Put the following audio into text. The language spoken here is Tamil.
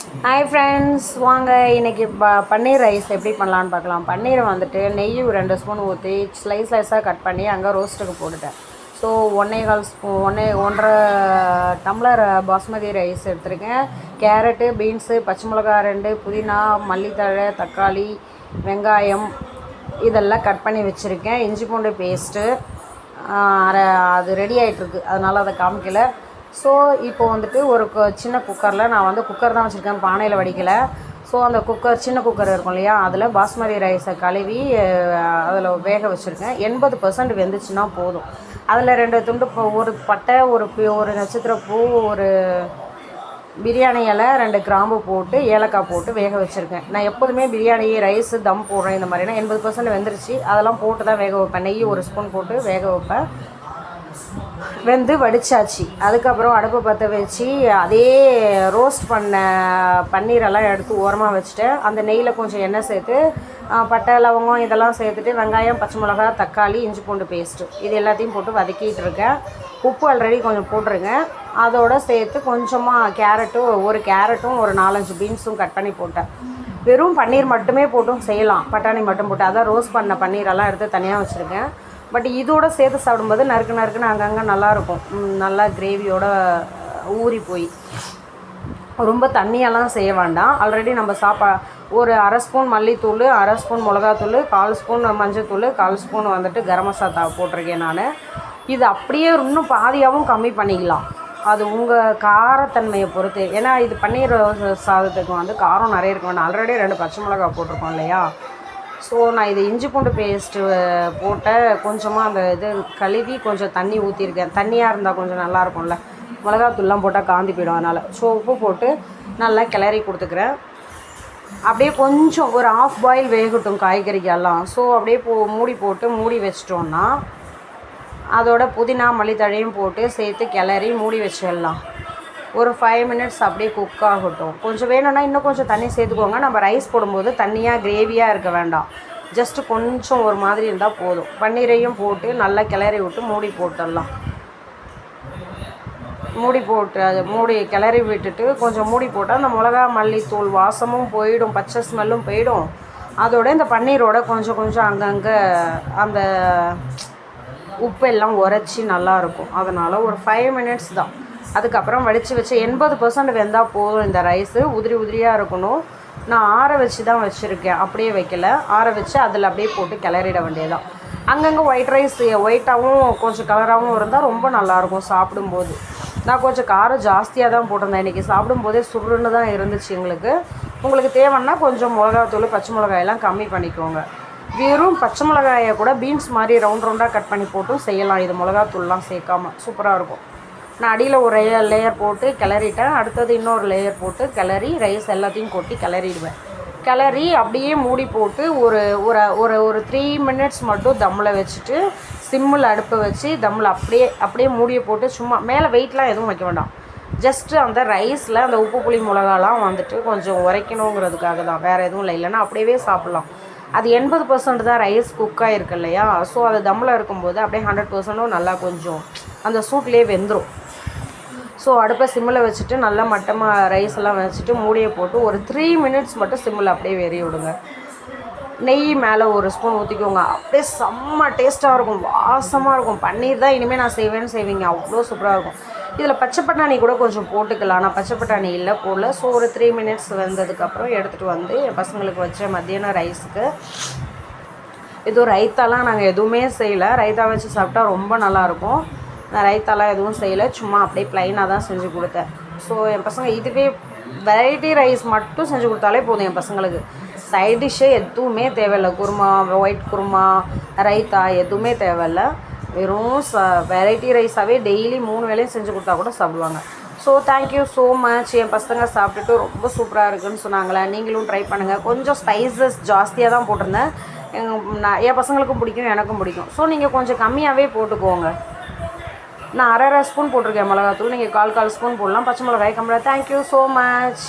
ஹாய் ஃப்ரெண்ட்ஸ் வாங்க இன்றைக்கி ப பன்னீர் ரைஸ் எப்படி பண்ணலான்னு பார்க்கலாம். பன்னீரை வந்துட்டு நெய் ரெண்டு ஸ்பூன் ஊற்றி ஸ்லைஸ் ஸ்லைஸாக கட் பண்ணி அங்கே ரோஸ்ட்டுக்கு போட்டுட்டேன். ஸோ ஒன்றே கால் ஸ்பூன் ஒன்றே ஒன்றரை டம்ளர் பாஸ்மதி ரைஸ் எடுத்திருக்கேன். கேரட்டு பீன்ஸு பச்சை மிளகா ரெண்டு புதினா மல்லித்தழை தக்காளி வெங்காயம் இதெல்லாம் கட் பண்ணி வச்சுருக்கேன். இஞ்சி பூண்டு பேஸ்ட்டு அரை அது ரெடி ஆகிட்டுருக்கு அதனால் அதை காமிக்கல. ஸோ இப்போ வந்துட்டு ஒரு கு- சின்ன குக்கரில் நான் வந்து குக்கர் தான் வச்சுருக்கேன். பானையில் வடிக்கலை. ஸோ அந்த குக்கர் சின்ன குக்கர் இருக்கும் இல்லையா? அதில் பாஸ்மதி ரைஸை கழுவி அதில் வேக வச்சுருக்கேன். எண்பது பர்சன்ட் வெந்துச்சுன்னா போதும். அதில் ரெண்டு துண்டு ஒரு பட்டை ஒரு ஒரு நட்சத்திர பூ ஒரு பிரியாணி இலை ரெண்டு கிராம்பு போட்டு ஏலக்காய் போட்டு வேக வச்சுருக்கேன். நான் எப்போதுமே பிரியாணி ரைஸ் தம் போடுறேன் இந்த மாதிரினா எண்பது பர்சன்ட் வெந்துருச்சு. அதெல்லாம் போட்டு தான் வேக வைப்பேன். நெய் ஒரு ஸ்பூன் போட்டு வேக வைப்பேன். வெந்து வடிச்சாச்சு. அதுக்கப்புறம் அடுப்பை பற்ற வச்சு அதே ரோஸ்ட் பண்ண பன்னீரெல்லாம் எடுத்து ஓரமாக வச்சுட்டேன். அந்த நெய்யில் கொஞ்சம் எண்ணெய் சேர்த்து பட்டை லவங்கம் இதெல்லாம் சேர்த்துட்டு வெங்காயம் பச்சை மிளகா தக்காளி இஞ்சி பூண்டு பேஸ்ட்டு இது எல்லாத்தையும் போட்டு வதக்கிட்டு இருக்கேன். உப்பு ஆல்ரெடி கொஞ்சம் போட்டுருங்க. அதோட சேர்த்து கொஞ்சமாக கேரட்டும் ஒரு கேரட்டும் ஒரு நாலஞ்சு பீன்ஸும் கட் பண்ணி போட்டேன். வெறும் பன்னீர் மட்டுமே போட்டும் செய்யலாம். பட்டாணி மட்டும் போட்டு அதான் ரோஸ்ட் பண்ண பன்னீரெல்லாம் எடுத்து தனியாக வச்சுருக்கேன். பட் இதோட சேர்த்து சாப்பிடும்போது நறுக்கு நறுக்குன்னு அங்கங்கே நல்லாயிருக்கும். நல்லா கிரேவியோட ஊறி போய். ரொம்ப தண்ணியெல்லாம் செய்ய வேண்டாம். ஆல்ரெடி நம்ம சாப்பா ஒரு அரை ஸ்பூன் மல்லித்தூள் அரை ஸ்பூன் மிளகாத்தூள் கால் ஸ்பூன் மஞ்சத்தூள் கால் ஸ்பூன் வந்துட்டு கரம் மசாலா போட்டிருக்கேன் நான். இது அப்படியே இன்னும் பாதியாகவும் கம்மி பண்ணிக்கலாம். அது உங்கள் காரத்தன்மையை பொறுத்து. ஏன்னா இது பன்னீர் சாதத்துக்கு வந்து காரம் நிறைய இருக்கும் ஆல்ரெடி ரெண்டு பச்சை மிளகா போட்டிருக்கோம் இல்லையா? ஸோ நான் இது இஞ்சி பூண்டு பேஸ்ட்டு போட்ட கொஞ்சமாக அந்த இது கழுவி கொஞ்சம் தண்ணி ஊற்றிருக்கேன் தண்ணியாக இருந்தால் கொஞ்சம் நல்லாயிருக்கும்ல மிளகாத்தூள்லாம் போட்டால் காந்தி போயிடும் அதனால். ஸோ உப்பு போட்டு நல்லா கிளறி கொடுத்துக்கிறேன். அப்படியே கொஞ்சம் ஒரு ஆஃப் பாயில் வேகட்டும் காய்கறிக்கெல்லாம் ஸோ அப்படியே போ மூடி போட்டு மூடி வச்சிட்டோன்னா அதோட புதினா மல்லித்தழையும் போட்டு சேர்த்து கிளறி மூடி வச்சிடலாம். ஒரு ஃபைவ் மினிட்ஸ் அப்படியே குக் ஆகட்டும். கொஞ்சம் வேணும்னா இன்னும் கொஞ்சம் தண்ணி சேர்த்துக்கோங்க. நம்ம ரைஸ் போடும்போது தண்ணியாக கிரேவியாக இருக்க வேண்டாம். ஜஸ்ட்டு கொஞ்சம் ஒரு மாதிரி இருந்தால் போதும். பன்னீரையும் போட்டு நல்லா கிளறி விட்டு மூடி போட்டுடலாம். மூடி போட்டு அது மூடி கிளறி விட்டுட்டு கொஞ்சம் மூடி போட்டால் அந்த மிளகா மல்லித்தூள் வாசமும் போயிடும். பச்சை ஸ்மெல்லும் போயிடும். அதோட இந்த பன்னீரோட கொஞ்சம் கொஞ்சம் அங்கங்கே அந்த உப்பு எல்லாம் உரைச்சி நல்லாயிருக்கும் அதனால் ஒரு ஃபைவ் மினிட்ஸ் தான். அதுக்கப்புறம் வடித்து வச்சு எண்பது பர்சன்ட் வெந்தால் போதும் இந்த ரைஸு உதிரி உதிரியாக இருக்கணும். நான் ஆற வச்சு தான் வச்சுருக்கேன். அப்படியே வைக்கல. ஆற வச்சு அதில் அப்படியே போட்டு கிளறிட வேண்டியதுதான். அங்கங்கே ஒயிட் ரைஸ் ஒயிட்டாகவும் கொஞ்சம் கலராகவும் இருந்தால் ரொம்ப நல்லாயிருக்கும் சாப்பிடும்போது. நான் கொஞ்சம் காரம் ஜாஸ்தியாக தான் போட்டிருந்தேன். இன்றைக்கி சாப்பிடும்போதே சுருன்னு தான் இருந்துச்சு எங்களுக்கு. உங்களுக்கு தேவைன்னா கொஞ்சம் மிளகாத்தூள் பச்சை மிளகாயெல்லாம் கம்மி பண்ணிக்கோங்க. வெறும் பச்சை மிளகாயை கூட பீன்ஸ் மாதிரி ரவுண்ட் ரவுண்டாக கட் பண்ணி போட்டும் செய்யலாம். இது மிளகாத்தூள்லாம் சேர்க்காம. சூப்பராக இருக்கும். நான் அடியில் ஒரு லேயர் போட்டு கிளறிட்டேன். அடுத்தது இன்னொரு லேயர் போட்டு கிளறி ரைஸ் எல்லாத்தையும் கொட்டி கிளறிடுவேன். கிளறி அப்படியே மூடி போட்டு ஒரு ஒரு ஒரு ஒரு த்ரீ மினிட்ஸ் மட்டும் தம்மில் வச்சுட்டு சிம்மில் அடுப்பை வச்சு தம்மில் அப்படியே அப்படியே மூடியை போட்டு சும்மா மேலே வெயிட்லாம் எதுவும் வைக்க வேண்டாம். ஜஸ்ட்டு அந்த ரைஸில் அந்த உப்பு புளி மிளகாலாம் வந்துட்டு கொஞ்சம் உரைக்கணுங்கிறதுக்காக தான். வேறு எதுவும் இல்லை. இல்லைன்னா அப்படியே சாப்பிட்லாம். அது எண்பது பர்சன்ட் தான் ரைஸ் குக் ஆகிருக்கு இல்லையா? ஸோ அது தம்மில் இருக்கும்போது அப்படியே ஹண்ட்ரட் பர்சன்ட்டும் நல்லா கொஞ்சம் அந்த சூட்லேயே வெந்துடும் ஸோ அடுப்பை சிம்மில் வச்சுட்டு நல்லா மட்டமாக ரைஸ் எல்லாம் வச்சுட்டு மூடியை போட்டு ஒரு த்ரீ மினிட்ஸ் மட்டும் சிம்மில் அப்படியே வெறி விடுங்க. நெய் மேலே ஒரு ஸ்பூன் ஊற்றிக்கோங்க அப்படியே செம்ம டேஸ்ட்டாக இருக்கும். வாசமாக இருக்கும். பன்னீர் தான் இனிமேல் நான் செய்வேன்னு செய்வீங்க. அவ்வளோ சூப்பராக இருக்கும். இதில் பச்சை பட்டாணி கூட கொஞ்சம் போட்டுக்கலாம். நான் பச்சை பட்டாணி இல்லை போடல. ஸோ ஒரு த்ரீ மினிட்ஸ் வந்ததுக்கப்புறம் எடுத்துகிட்டு வந்து என் பசங்களுக்கு வச்ச மத்தியானம் ரைஸுக்கு இது ரைத்தாலாம் நாங்கள் எதுவுமே செய்யலை. ரைத்தா வச்சு சாப்பிட்டா ரொம்ப நல்லாயிருக்கும் நான் ரைத்தாலாம் எதுவும் செய்யலை. சும்மா அப்படியே ப்ளைனாக தான் செஞ்சு கொடுத்தேன். ஸோ என் பசங்க இதுவே வெரைட்டி ரைஸ் மட்டும் செஞ்சு கொடுத்தாலே போதும் என் பசங்களுக்கு. சைட் டிஷ்ஷே எதுவுமே தேவையில்லை. குருமா ஒயிட் குருமா ரைத்தா எதுவுமே தேவையில்லை. வெறும் ச வெரைட்டி ரைஸாகவே டெய்லி மூணு வேளையும் செஞ்சு கொடுத்தா கூட சாப்பிடுவாங்க. So thank you so much என் பசங்க சாப்பிட்டுட்டு ரொம்ப சூப்பராக இருக்குன்னு சொன்னாங்களே. நீங்களும் ட்ரை பண்ணுங்கள் கொஞ்சம் ஸ்பைசஸ் ஜாஸ்தியாக தான் போட்டிருந்தேன். எங்கள் நான் என் பசங்களுக்கும் பிடிக்கும் எனக்கும் பிடிக்கும். ஸோ நீங்கள் கொஞ்சம் கம்மியாகவே போட்டுக்கோங்க. நான் அரை அரை ஸ்பூன் போட்டிருக்கேன் மிளகாத்தூள். நீங்கள் கால் கால் ஸ்பூன் போடலாம். பச்சை மிளகாய் கம்பளம் தேங்க்யூ ஸோ மச்